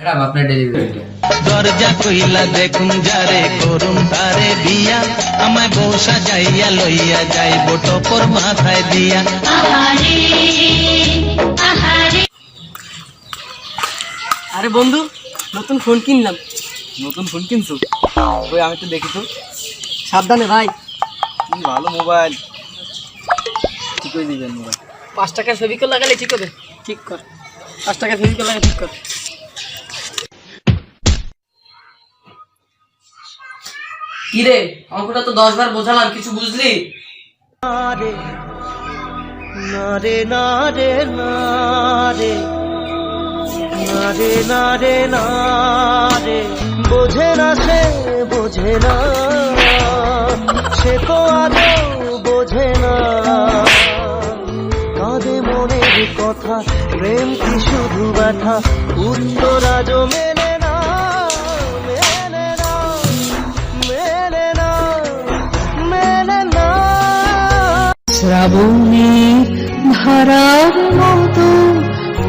Madam আপনার ডেলিভারিটা দরজা কইলা দেখুন যারে করুন তারে বিয়া আমায় বউ সাজাইয়া লইয়া যাইব টপর মাথায় দিয়া। আরে বন্ধু নতুন ফোন কিনলাম। নতুন ফোন কিনছো? ওই আমি তো দেখি তো। সাবধানে ভাই। কি ভালো মোবাইল। কি করে দিবেন মোবাইল পাঁচ টাকার ফেভিকল লাগালে ঠিক হবে? ঠিক কর। পাঁচ টাকার ফেভিকল লাগালে ঠিক কর। কি রে অঙ্কটা তো দশ বার বোঝালাম কিছু বুঝলি? নারে নারে নারে নারে নারে নারে। বোঝে না সে বোঝে না। সে তো আদৌ কথা প্রেম কি শুধু ব্যথা? উত্তর আজও মেনে না মেনে না মেনে না মেনে না শ্রাবণের ধারার মতো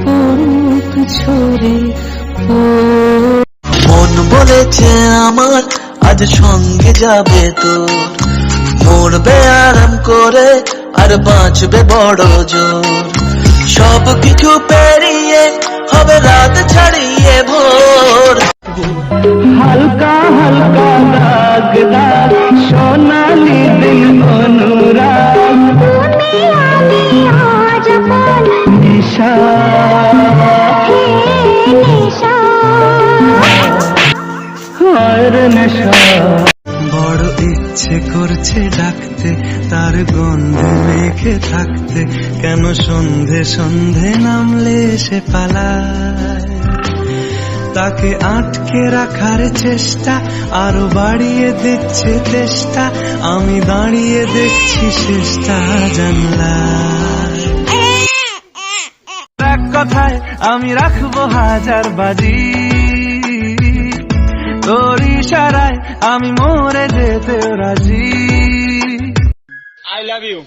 পড়ুক ঝরে মন বলেছে আমার আজ সঙ্গে যাবে তো। মরবে আরাম করে আর বাঁচবে বড় জোর। সব কিছু পেরিয়ে হবে রাত ছাড়িয়ে ভোর। হালকা হালকা দাগ দাগ সোনালি দিল অনুরাগ নিশা। বড় ইচ্ছে করছে ডাকতে তার গন্ধে মেখে থাকতে কেন সন্ধে সন্ধে নামলে সে পালায়? তাকে আটকে রাখার চেষ্টা, আরও বাড়িয়ে দিচ্ছে চেষ্টা আমি দাঁড়িয়ে দেখছি শেষটা জানলা এক কথায় আমি রাখব হাজার বাজি। তোর ইশারায় আমি মরে যেতে রাজি। já viu.